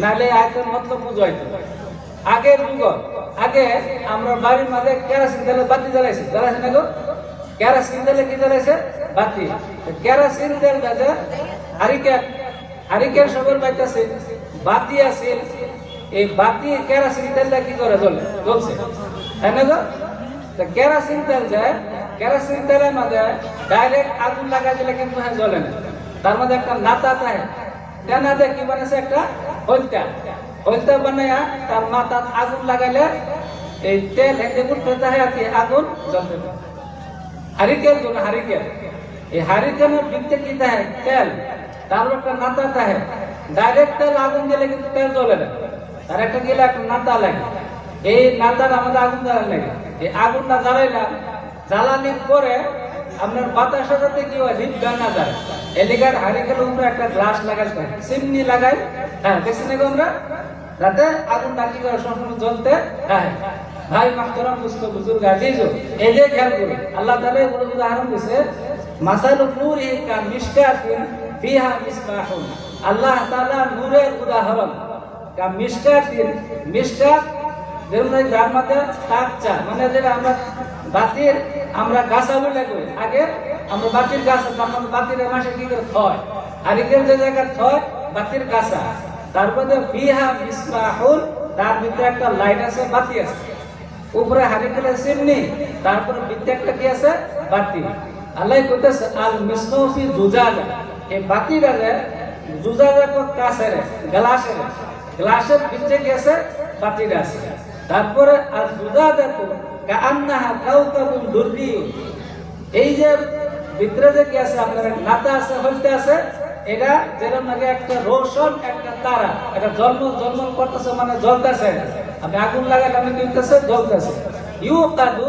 নাহলে আয়তের মতলব বুঝাইতো আগের যুগ আগে আমরা বাড়ির মাঝে কেরাসিন তেলে বাতি জ্বালাইছি। জ্বালাইছি না গো? কেরাসিন তেলে কি জ্বালাইছে? বাতি। কেরাসিন তেল দাদা হারিকেন হারিকেন সবর পাইতেছে বাতি আছে। এই বাতি, কেরাসিন তেলটা কি করে জ্বলে? জ্বলছে। তাই না গো? তো কেরাসিন তেল যায় কেরাসিন তেলের মাঝে ডাইরেক্ট আগুন লাগা দিলে কিন্তু হ্যাঁ জ্বলে না। তার মধ্যে একটা নাতা থাকে। তেনা দিয়ে কি বানাইছে একটা? হলতা হলতা বানাইয়া তার মাথার আগুন লাগাইলে এই তেল হেঁটে উঠতে আর কি আগুন জ্বলতে হারিকেল তো না হারিকেল এই হারিকেলের ভিতরে কি থাকে তেল। তার একটা নাতা থাকে ডাইরেক্ট তেল আগুন দিলে কিন্তু তেল জ্বলে না। তার একটা গেলে একটা নাতা লাগে। এই নাতার আমাদের আগুন জ্বালা লাগে এই আগুনটা জ্বালাইলাম, জ্বালানির পরে আপনার বাতাসের সাথে কি হয় লিপ গানা যায় এলিগার হারিকেল উপরে একটা গ্লাস লাগাই চিমনি লাগাই হ্যাঁ দেখছি নাকি আমরা? যাতে আগুন কি করে সবসময় জ্বলতে হ্যাঁ ভাই মাহতরাম বুঝতো বুজুর্গ, আজিজ, এই যে খেয়াল করুন, আল্লাহ তাআলা এগুলো উদাহরণ দিছে মাসালু নূরি কা মিশকাতিন ফিহা মিসবাহুন আল্লাহ তাআলা নূরের উদাহরণ। কা মিশকাতিন, মিশকাত, যেমন যার মধ্যে তাকচা মানে যেটা আমরা বাতির আমরা গাছা বলে কই আগে আমরা বাতির গাছ তখন বাতির মাসে কি করে থয়? এখানে যে জায়গায় থয়, বাতির গাছা তারপরে বিহা মিসবাহুন, তার ভিতরে একটা লাইট আছে, বাতি আছে। উপরে হারিকেলের চিমনি তারপরে ভিতরে একটা কি আছে? বাতি। আল্লাহ কইতেছে, আল মিসনফি জুজাজা। এই বাতিটারে জুজাজা কো কাছেরে গ্লাসের গ্লাসের ভিতরে কি আছে? বাতিটা আছে। তারপরে আর জুজাজা দুররি এই যে ভিতরে যে কি আছে আপনার নাতা আছে হইতে আছে, এটা যেরকম নাকি একটা রোশন, একটা তারা। এটা জন্ম জন্ম করতেছে মানে জ্বলতেছে। আপনি আগুন লাগালে আমি দিতেছে, জ্বলতেছে। ইউ কাদু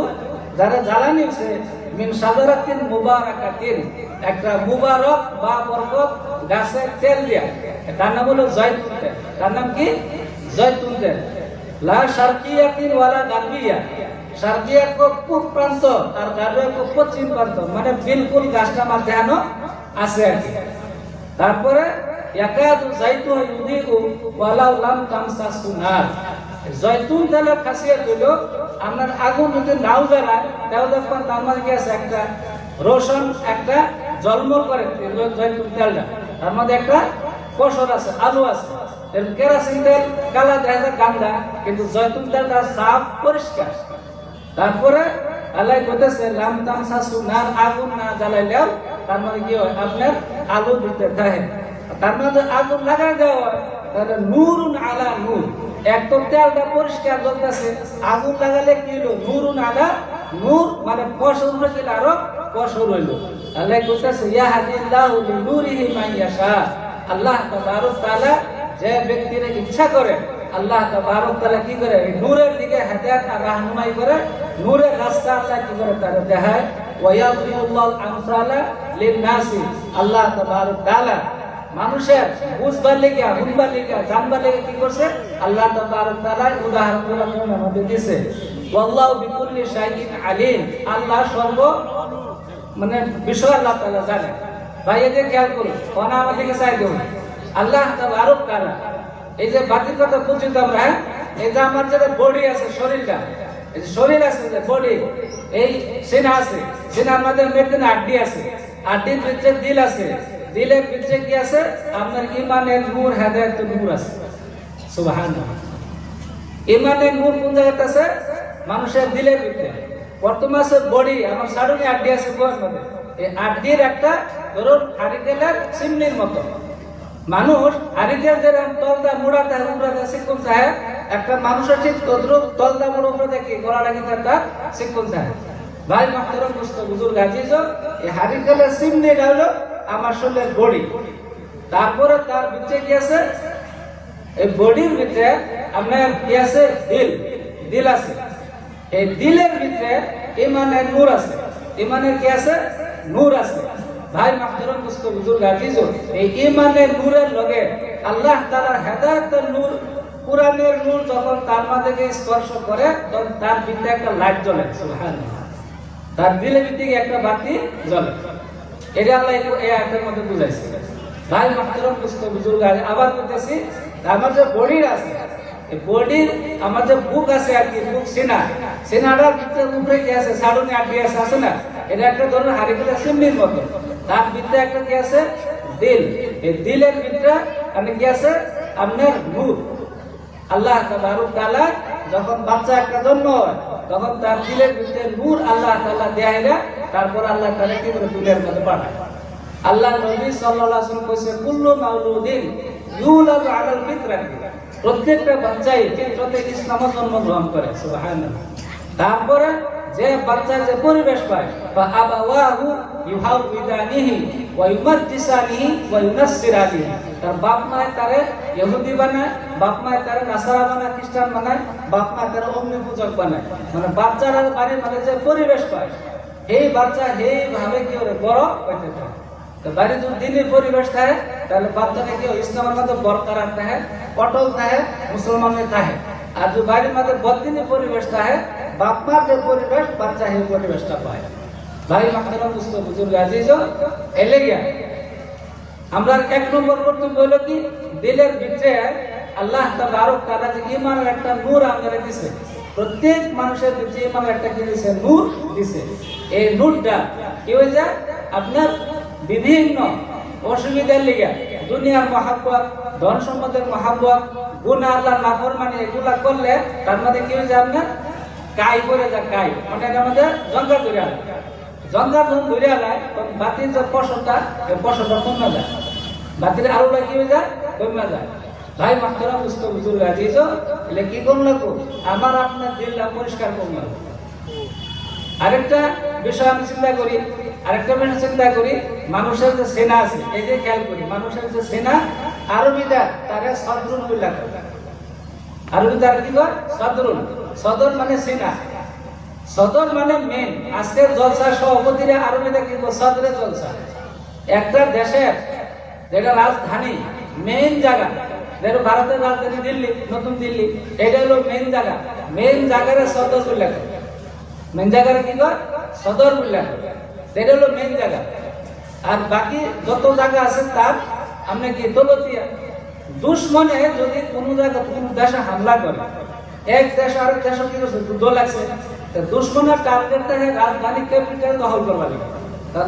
যারা জ্বালানি হচ্ছে মিন সাজারাতিন মুবারাকাতিন। একটা মুবারক বা বরকত গাছের তেল দিয়া। তার নাম হলো জয়তুন তেল তার নাম কি? জয়তুন তেল লা শারকিয়াতিন ওয়ালা গারবিয়া। কো পূব প্রান্ত আর গারবিয়া পশ্চিম প্রান্ত মানে বিলকুল গাছটা মাঝখানে আছে আর কি। তারপরে ইয়াকাদু জাইতু ইউদিউ ওয়ালাউ লাম তামসাসু নার জয়তুন তেলের খাসিয়ত হলো আপনার আগুন যদি নাও জ্বালায়, তাও দেখবেন তার মধ্যে আছে একটা? রোশন একটা জন্ম করে জয়তুন তেলটা। তার মধ্যে একটা কসর আছে, আলু আছে। কেরাসিন তেল, কালা দেখা যায় গান্দা, কিন্তু জয়তুন তেলটা সাফ পরিষ্কার। তারপরে আল্লাহ কইতেছে, লাম তামসাসু নার আগুন না জ্বালাইলেও তার মানে কি হয়? আপনার আলু দিতে থাকে। তার মানে আগুন লাগাই দেওয়া তাহলে নূরুন আলা নূর। এক তো তেলটা পরিষ্কার জ্বলতেছে, আগুন লাগালে কি হলো নুরুন আলা নূর মানে ফসল হইল আরও? ফসল হইল আল্লাহ কইতেছে ইয়াহাদিল্লাহু লিনূরিহি মান ইয়াশা। আল্লাহ তাবারক তাআলা যে ব্যক্তির ইচ্ছা করে, আল্লাহ তাবারক তাআলা কি করে? নূরের দিকে হেদায়েত আর রাহনুমাই করে নূরের রাস্তা আল্লাহ কি করে তারা দেখায়? ওয়ায়াদুল্লাহ আমসালা লিন-নাসি। আল্লাহ তাবারক তাআলা মানুষের বুঝবার লেগে শুনবার লেগে জানবার লেগে কি করছে? আল্লাহ তাবারক তাআলা উদাহরণগুলো কোরআনের মধ্যে দিয়েছে ওয়াল্লাহু বিকুল্লি শাইইন আলিম। আল্লাহ সর্ব মানে বিষয় আল্লাহ তাআলা জানে। ভাই, এদের খেয়াল করুন, কোন আমাদেরকে চাই দেব আল্লাহ তাবারক তাআলা, এই যে বাতির কথা তো আমরা হ্যাঁ? এই যে আমার যেটা বডি আছে শরীরটা এই শরীর আছে, যে বডি এই সিনা আছে। সিনার মধ্যে মেদিন আড্ডি আছে। আড্ডির ভিতরে দিল আছে। দিলের ভিতরে কি আছে? আপনার ইমানের নূর, হেদায়ত, নূর আছে। সুবহানাল্লাহ। ইমানের নূর কোন জায়গাতে আছে? মানুষের দিলের ভিতরে। বর্তমান আছে বডি আমার সারুনি আড্ডি আছে গোয়ার মধ্যে। এই আড্ডির একটা ধরুন হারিকেলের চিমনির মতো। মানুষ হারিকেল যেরকম তলদা মুড়া দেয় উপরে দেয় শিক্ষণ সাহেব একটা মানুষের ঠিক তদ্রুপ তলদা মুড়া উপরে দেখি গলাটা কিন্তু একটা শিক্ষণ সাহেব ভাই, মাহতরম বুঝত বুজুর্গ আজিজ এই হারিকেলের চিমনি হলো আমার শরীরের বডি। তারপরে তার ভিতরে কি আছে? এই বডির ভিতরে আপনার কি আছে? দিল। দিল আছে। এই দিলের ভিতরে ইমানের নূর আছে। ইমানের কি আছে? নূর আছে। ভাই, মাহতারাম মুস্ত বুজুর্গ আজিজ এই ইমানের নূরের লগে আল্লাহ তাআলার হেদায়েতের নূর কোরআনের নূর যখন তার মাঝে স্পর্শ করে, তখন তার ভিতরে একটা লাইট জ্বলে তার দিলে ভিত্তিক একটা বাতি জ্বলে। এটা আল্লাহ এই- আয়াতের মধ্যে বুঝাইছে। ভাই মাহতারাম মুস্ত বুজুর্গ আছে আবার বলতেছি, আমার যে বডির আছে, এই বডির, আমার যে বুক আছে আর কি, বুক সিনা, সিনাটার ভিতরে উপরে কি আছে সাড়ুনি আটকে আছে আছে না? এটা একটা ধরনের হারিকেটা সিমনির মতো। তার ভিতরে একটা কি আছে? দিল। এই দিলের ভিতরে মানে কি আছে? আপনার নূর। আল্লাহ তালা যখন বাচ্চা একটা জন্ম হয়, তখন তার দিলের ভিতরে নূর আল্লাহ তালা দেয় না, তারপর আল্লাহ তালা কি করে দুধের মধ্যে পাঠায়? আল্লাহ নবী সাল্লাহ কইছে, কুল্লু মাউলুদিন প্রত্যেকটা বাচ্চাই ফিতরতে ইসলাম জন্মগ্রহণ করে তারপরে যে বাচ্চার যে পরিবেশ পায় বা আবাওয়াহু ইউহাউদানিহি ওয়া ইউমাদ্দিসানিহি ওয়া ইউনাসসিরানিহি। তার বাপ মায় তারে ইহুদি বানায়, বাপ মায় তারে নাসারা বানায়, খ্রিস্টান বানায়, বাপ মায় তারে অগ্নি পূজক বানায়। মানে বাচ্চারা বাড়ির মানে যে পরিবেশ পায় এই বাচ্চা এইভাবে কি করে বড় হইতে থাকে। তো বাড়ি যদি দিনের পরিবেশ থাকে, তাহলে বাচ্চাটা কি হয়? ইসলামের মধ্যে বরকরার থাকে, অটল থাকে, মুসলমানের থাকে। আর যদি বাড়ির মধ্যে বদিনী পরিবেশ থাকে বাপ মার যে পরিবেশ, বাচ্চা সেই পরিবেশটা পায়। ভাই মাখানা বুঝতে বুঝুর্গ আজিজ এলে গিয়া আমরা এক নম্বর কর্তব্য হলো কি? দিলের ভিতরে আল্লাহ তাবারক তাআলা যে ইমানের একটা নূর আমাদের দিছে। প্রত্যেক মানুষের ভিতরে ইমানের একটা কি দিছে? নূর দিছে। এই নূরটা কি হয়ে যায়? আপনার বিভিন্ন অসুবিধার লিগে দুনিয়ার মহাব্বত ধন সম্পদের মহাব্বত, গুনাহ আল্লাহ নাফরমানি এগুলা করলে তার মধ্যে কি হয়ে যায় আপনার? কাই করে যায় কাই এটার মধ্যে জঙ্গা করে আনে জঙ্গা যখন ধরে আলায় তখন বাতির যে এই ফসলটা কমে যায়। বাতির আলুটা কি হয়ে যায়? কমে যায়। ভাই, মাত্রা বুঝতে বুঝুর্গ আজিজ এলে কি করুন লাগবো আমার আপনার দিলটা পরিষ্কার করুন লাগবো আরেকটা বিষয় আমি চিন্তা করি, আরেকটা বিষয় চিন্তা করি, মানুষের যে সেনা আছে, এই যে খেয়াল করি, মানুষের যে সেনা আরবিটা তাকে সদরুন উল্লেখ করে আরবি তার কি কয়? সদরুন। সদর মানে সেনা। সদর মানে মেন আজকের জলসা সভাপতিরা আরবিতে কি কয়? সদরে জলসা। একটা দেশের যেটা রাজধানী মেন জায়গা। যেটা ভারতের রাজধানী দিল্লি, নতুন দিল্লি। এটা হলো মেন জায়গা। মেন জায়গার সদর উল্লেখ করে মেন জায়গার কি কয়? সদর উল্লেখ এটা হলো মেন জায়গা। আর বাকি যত জায়গা আছে তার আমরা কি দৌলতিয়া দুশ্মনে যদি কোনো জায়গা, কোনো দেশে হামলা করে এক দেশ আর এক দেশে কি করছে যুদ্ধ লাগছে। দুশ্মনের টার্গেট থাকে রাজধানী ক্যাপিটাল দখল করবার লাগে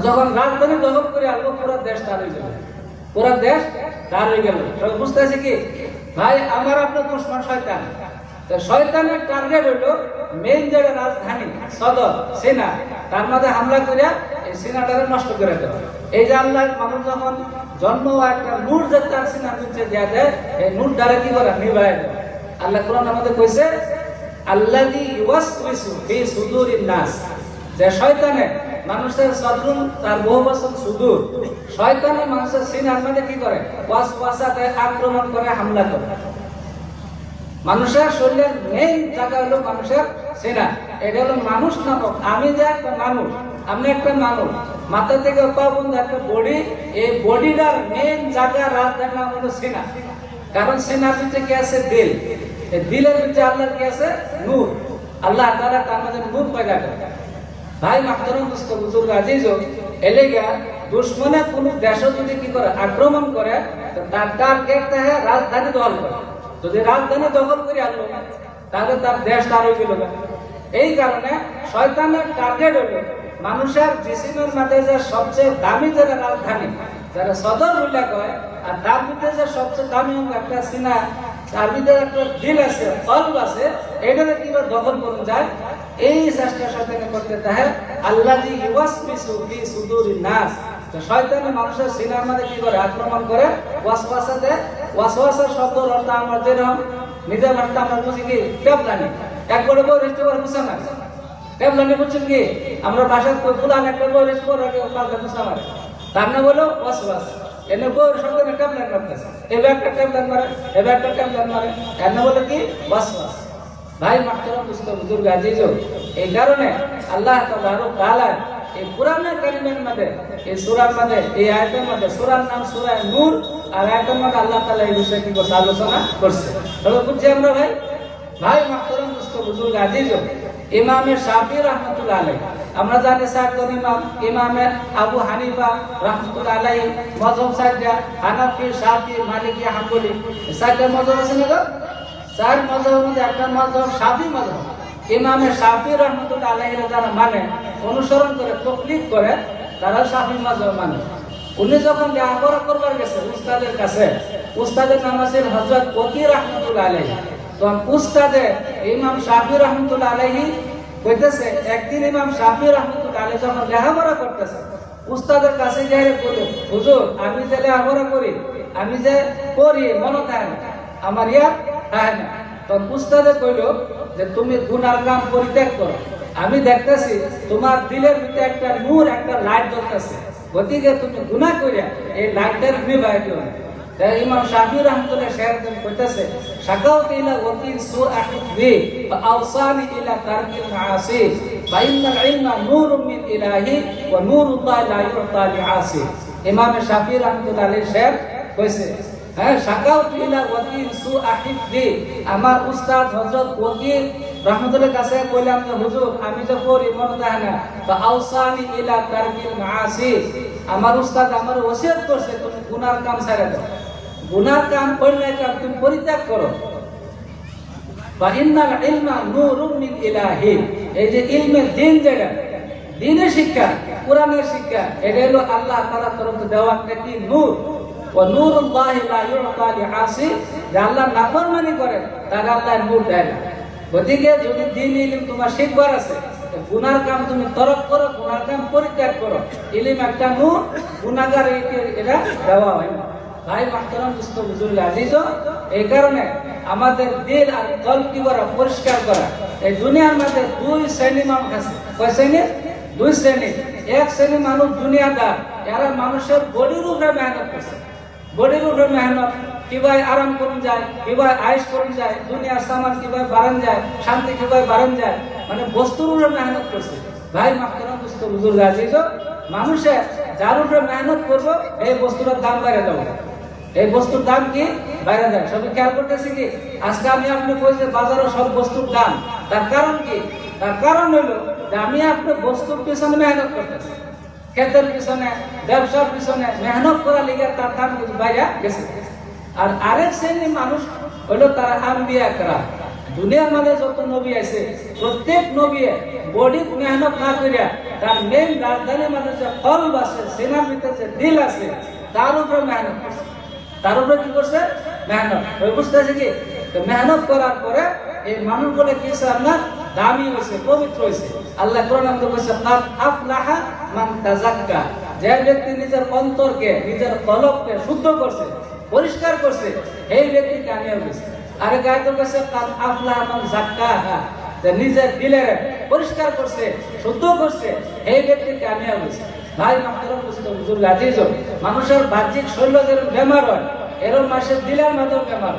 যখন রাজধানী দখল করে আনলো পুরো দেশ তার হয়ে গেল। পুরো দেশ তার হয়ে গেল। বুঝতে কি? ভাই, আমার আপনার দুশ্মন শয়তান। শয়তানের টার্গেট হলো মেইন জায়গা রাজধানী, সদর, সেনা। তার মধ্যে হামলা করে এই সেনাটাকে নষ্ট করে দেওয়া। এই যে আল্লাহ মানুষ যখন জন্ম একটা নূর যে তার সিনার নিচে দেওয়া দেয়, এই নূর দ্বারা কি করে? নিভায় দেয়। আল্লাহ কোরআন আমাদের কইছে, আল্লাযী ইউওয়াসউইসু ফি সুদুরিন নাস। যে শয়তানে মানুষের সদরুন তার বহু বছর সুদূর। শয়তানে মানুষের সিনার মধ্যে কি করে? ওয়াসওয়াসাতে আক্রমণ করে, হামলা করে। মানুষের শরীরের মেইন জায়গা হলো মানুষের সেনা। এটা হলো মানুষ নামক। আমি যে একটা মানুষ, আমি একটা মানুষ, মাথা থেকে পা পর্যন্ত একটা বডি এই বডিটার মেইন জায়গা রাজধানীর নাম হলো সেনা। কারণ সেনার ভিতরে কি আছে? দিল। দিলের ভিতরে আল্লাহর কি আছে? নূর। আল্লাহ তারা তার মধ্যে নূর পয়দা করে। ভাই মাহতারাম দুস্থ বুজুর্গ আজিজ এলে গিয়া দুশ্মনে কোন দেশ যদি কি করে আক্রমণ করে তার টার্গেট থাকে রাজধানী দখল করে। যদি রাজধানী দখল করে আনলো, তাহলে তার দেশ তার হয়ে গেল। এই কারণে শয়তানের টার্গেট হলো মানুষের জিসিমের মাঝে যে সবচেয়ে দামি যেটা রাজধানী, যারা সদর উল্লেখ হয় আর তার মধ্যে যে সবচেয়ে দামি একটা সিনা তার ভিতরে একটা দিল আছে কলব আছে এটাকে কীভাবে দখল করুন যায়? এই চেষ্টা শয়তানে করতে তাহে আল্লাহ জি ইউয়াসবিসু ফি সুদুরিন নাস। তো শয়তানে মানুষের সিনার মধ্যে কি করে? আক্রমণ করে। ওয়াসওয়াসা দেয় ওয়াসওয়াসার শব্দের অর্থ আমরা যেরকম নিজের ভাষাতে আমরা বুঝি কি? টেবলানি। এক করে বই রেস্টে করে বুঝে না টেবলানি বুঝছেন কি? আমরা ভাষার পুরান একটা বই রেস্টে করে পাল্টা বুঝতে পারে তার নাম হলো ওয়াসওয়াস। এনে বউর সঙ্গে ট্যাবলেট মারতেছে এবার একটা ট্যাবলেট মারে এবার একটা ট্যাবলেট মারে এনে বলে কি? বাস ভাই, মাহতারাম দুস্থ বুজুর্গ আজিজ এই কারণে আল্লাহ তাআলা এই কোরআনের কারিমের মধ্যে, এই সূরার মধ্যে, এই আয়াতের মধ্যে, সূরার নাম সূরা নূর আর আয়াতের মধ্যে আল্লাহ তাআলা এই বিষয়ে কি আলোচনা করছে। তবে বুঝছি আমরা ভাই? ভাই, মাহতারাম দুস্থ বুজুর্গ আজিজ ইমামে শাফি রহমতুল্লাহ আলাইহি। আমরা জানি সাতজন ইমাম? ইমামে আবু হানিফা রহমতুল্লাহ আলাইহি। মযহব সাতটা হানাফি, শাফি, মালিকি, হাম্বলি। সাতটা মযহব আছে না? চার মজহবের মধ্যে একটা মজহব, শাফি মজহব। ইমামে শাফি রহমতুল্লাহ আলাইহির যারা মানে অনুসরণ করে, তকলিফ করে, তারা শাফি মজহব মানে। উনি যখন লেখাপড়া করবার গেছে উস্তাদের কাছে, উস্তাদের নাম আছেন হযরত ফকির রহমতুল্লাহ তখন ইমাম কইতেছে, একদিন ইমাম করতেছে আমি যে করি, আমি যে করি, মনে থাকে আমার ইয়ার হ্যাঁ তখন কইল যে, তুমি গুনার কাম পরিত্যাগ করো। আমি দেখতেছি তোমার দিলের ভিতরে একটা নূর, একটা লাইট জ্বলতেছে। গতিকে তুমি গুনাহ করিয়া এই লাইটের না। তাই ইমাম শাফি রহমতুল্লাহ শেয়ার করে কইতাছে শাকাউত ইলা ওয়াকিল সুআহিদ বি ফাআওসানি ইলা তারকিল মাআসি ফাইনাল ইলমা নূরুম মিন ইলাহি ওয়া নূরুল্লাহ লা ইউতা লিআসি। ইমাম শাফি রহমতুল্লাহ আলাইহি শেয়ার কইছে হ্যাঁ শাকাউত ইলা ওয়াকিল সুআহিদ বি আমার উস্তাদ হযরত ওয়াকিল রহমতুল্লাহ কাছে কইলাম যে, হুজুর, আমি তো করি মনে থাকে না। ফাআওসানি ইলা তারকিল মাআসি, আমার উস্তাদ আমার ওসিয়ত করছে, তুমি গুনার কাম ছেড়ে দাও। গুনার কাম অন্যায় কাম তুমি পরিত্যাগ করো। বা ইন্নাল ইলমা নূরুম মিন ইলাহি। এই যে ইলমের দিন যেটা, দিনের শিক্ষা, কোরআনের শিক্ষা, এটা হলো আল্লাহ তাআলা তরফ দেওয়া একটা কি নূর। ও নূরুল্লাহ লা ইউতা লিআসি যে আল্লাহ নাফরমানি করে তার আল্লাহ নূর দেয় না। গতিকে যদি দিন ইলম তোমার শিখবার আছে গুনার কাম তুমি তরক করো, গুনার কাম পরিত্যাগ করো। ইলিম একটা নূর গুনাগার এটা দেওয়া হয় না। ভাই মাহতারাম বুজুর্গ আজিজ, এই কারণে আমাদের দিল আর কল কি করা পরিষ্কার করা। এই দুনিয়ার মধ্যে দুই শ্রেণি মানুষ কয় শ্রেণি দুই শ্রেণি এক শ্রেণি মানুষ দুনিয়াদার। এরা মানুষের বডির উপরে মেহনত করছে। বডির উপরে মেহনত, কীভাবে আরাম করুন যায়, কীভাবে আয়েস করুন যায়, দুনিয়ার সামান কীভাবে বাড়ান যায়, শান্তি কীভাবে বাড়ান যায় মানে বস্তুর উপরে মেহনত করছে। ভাই মাহতারাম দুস্থ বুজুর্গ আজিজ মানুষের যার উপরে মেহনত করব, এই বস্তুটার দাম বাইরে যাবে এই বস্তুর দাম কি? বাইরে যায় সবাই খেয়াল করতেছি কি? আজকে আমি আপনি বলছি বাজারে সব বস্তুর দাম, তার কারণ কি? তার কারণ হলো যে আমি আপনি বস্তুর পিছনে মেহনত করতেছি। ক্ষেতের পিছনে, ব্যবসার পিছনে মেহনত করা লিগে তার দাম বাইরে গেছে। আর আরেক শ্রেণির মানুষ হলো তারা আম্বিয়া করা দুনিয়ার মানে যত নবী আছে, প্রত্যেক নবী বডি মেহনত না করিয়া তার মেন রাজধানীর মধ্যে যে ফল আছে, সেনার ভিতরে যে দিল আছে, তার উপরে মেহনত তার উপরে কি করছে? মেহনত। ওই বুঝতে আছে কি? মেহনত করার পরে এই মানুষগুলো কি হয়েছে আপনার? দামি হয়েছে, পবিত্র হয়েছে। আল্লাহ কোরআন আমাদের বলছে কাদ আফলাহা মান তাজাক্কা যে ব্যক্তি নিজের অন্তরকে, নিজের কলবকে শুদ্ধ করছে, পরিষ্কার করছে এই ব্যক্তি কামিয়াব হয়েছে আরে গায়ে তো কাছে কাদ আফলাহা মান জাক্কাহা যে নিজের দিলের পরিষ্কার করছে, শুদ্ধ করছে, এই ব্যক্তি কামিয়াব হয়েছে ভাই মাহতারাম বুজুর্গ আজিজ, মানুষের বাহ্যিক শরীর যেরকম বেমার হয় এরকম মানুষের দিলের মাধ্যমে বেমার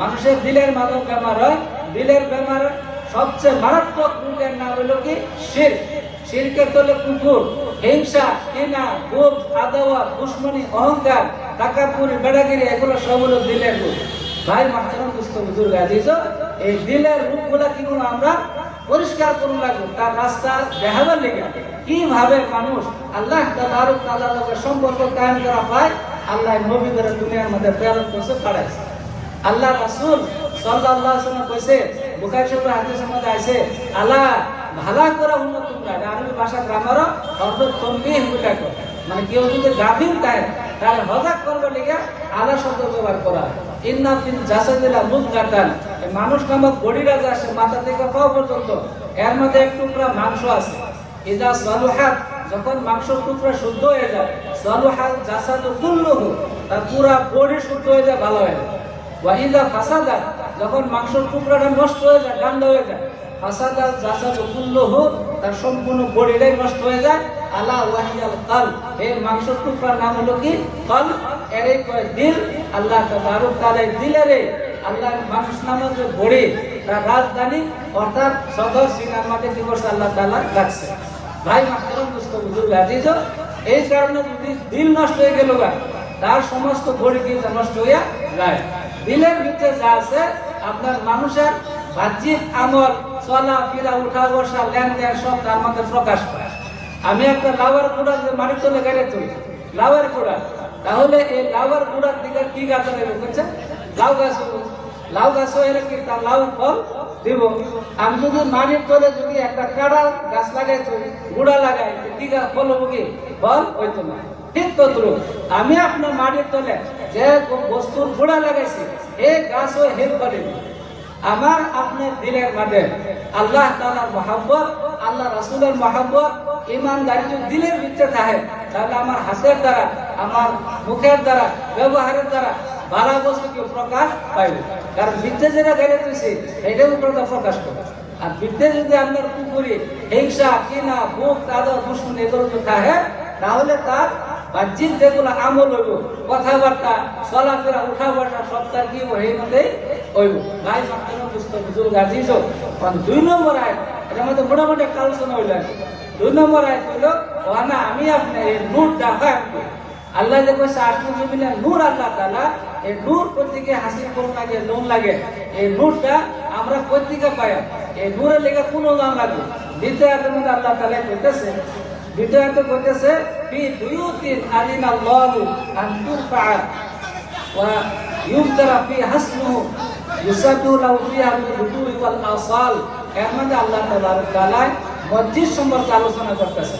মানুষের দিলের মাধ্যমে বেমার হয়, দিলের বেমার সবচেয়ে মারাত্মক রোগের নাম হলো কি? শির। শিরকে তোলে কুকুর, হিংসা কিনা গোপ আদাওয়া, দুশ্মনী, অহংকার টাকাপুরি বেড়াগিরি, এগুলো সব হলো দিলের রোগ ভাই মাহতারাম দুস্থ বুজুর্গ আজিজ এই দিলের রূপগুলা কি করব আমরা পরিষ্কার করুন লাগবো? তার রাস্তা দেখাবার লেগে কীভাবে মানুষ আল্লাহ তাবারক তাআলার লগে সম্পর্ক কায়েম করা পায়? আল্লাহ নবীদের দুনিয়ার মধ্যে প্রেরণ করছে, পাঠাইছে। আল্লাহ রাসূল সাল্লাল্লাহু আলাইহি ওয়াসাল্লাম কইছে, বুখারী শরীফের হাদিসের মধ্যে আছে আল্লাহ ভালা করা উন্নত তোমরা আরবি ভাষা গ্রামার অর্থ তম্বিহ বলে কয়। মানে কেউ যদি গাফিল তাই তাহলে হজাক করবার লেগে আলা শব্দ ব্যবহার করা ইন্না ফিল জাসাদিলা মুদগাতান। মানুষ নামক বডিটা যা মাথা থেকে পাও পর্যন্ত। এর মধ্যে এক টুকরা মাংস আছে। ইদা সালুহাত, যখন মাংস টুকরা শুদ্ধ হয়ে যায়, সালুহাত জাসাদু কুল্লুহু, তার পুরা বডি শুদ্ধ হয়ে যায়, ভালো হয়ে যায়। ওয়া ইদা ফাসাদা, যখন মাংসের টুকরাটা নষ্ট হয়ে যায় ডান্ডা হয়ে যায়, ফাসাদা জাসাদু কুল্লুহু, তার সম্পূর্ণ বডিটাই নষ্ট হয়ে যায়। আলা ওয়াহিয়াল কাল এই মাংসের টুকরার নাম হলো কি? কল এরে কয় দিল, আল্লাহ তাবারক এই দিলেরে আল্লাহ মানুষ নামক গড়ে তার রাজধানী অর্থাৎ সদর কি করছে আল্লাহ তাআলা? রাখছে ভাই, মাহতারাম দোস্ত বুজুর্গ আজিজ, এই কারণে যদি দিল নষ্ট হয়ে গেল তার সমস্ত গড়ি কিন্তু নষ্ট হইয়া যায়। দিলের ভিতরে যা আছে, আপনার মানুষের বাহ্যিক আমল, চলা, ফিরা, উঠা, বসা, লেনদেন, সব তার মধ্যে প্রকাশ পায়। আমি একটা লাউয়ের যে মাটির তলে গেড়ে তুলি লাউয়ের গুঁড়া তাহলে এই লাউয়ের গুঁড়ার দিকে কি গাছ নেবে বুঝছে লাউ গাছ হলো। লাউ গাছ হয়ে কি তার লাউ ফল দিব। আমি যদি মাটির তলে যদি একটা কাড়া গাছ লাগাই গুঁড়া লাগাই কি গাছ ফল হব কি? ফল হইতো না। ঠিক তদ্রুপ। আমি আপনার মাটির তলে যে বস্তুর গুঁড়া লাগাইছি, এই গাছ হয়ে হেল্প করে। আমার আপনার দিলের মাঝে আল্লাহ তাআলার মহাব্বত, আল্লাহ রাসূলের মহাব্বত ইমানদারি যদি দিলের ভিতরে থাকে, তাহলে আমার হাতের দ্বারা আমার মুখের দ্বারা, ব্যবহারের দ্বারা বালা বস্তু কেউ প্রকাশ পাইবে। কারণ বিদ্যে যেটা গাড়ি তুলছে এটাও প্রকাশ প্রকাশ করে আর বিদ্যে যদি আপনার পুকুরে হিংসা কিনা বুক তাদের দুশ্মন এগুলো যদি থাকে, তাহলে তার বাহ্যিক যেগুলো আমল হইব, কথাবার্তা, চলাফেরা উঠা বসা সব তার কি মধ্যেই হইব। ভাই মাত্র বুঝতে বুঝুর্গ আজিজ কারণ দুই নম্বর আয় এটার মধ্যে মোটামুটি একটা আলোচনা হইল দুই নম্বর আয় হইল না, আমি আপনি এই নূরটা হয় আল্লাহ যে কইছে আসমান জমিনে নূর আল্লাহ তাআলা, এই নূর প্রত্যেকে হাসিল করুন লাগে লোন লাগে? এই নূরটা আমরা প্রত্যেকে পাই। এই নূরের লেগে কোন দাম লাগবে দ্বিতীয় আয়াতের মধ্যে আল্লাহ তাআলা কইতেছে, দ্বিতীয় আয়াতে কইতেছে, ফি বুয়ুতিন আলিনা আল্লাহু আন তুরফা ওয়া ইউযরা ফি হাসমুহু ইউসাব্বিহু লাহু ফিহা বিল গুদুই ওয়াল আসাল। এর মধ্যে আল্লাহ তাআলা মসজিদ সম্পর্কে আলোচনা করতেছে।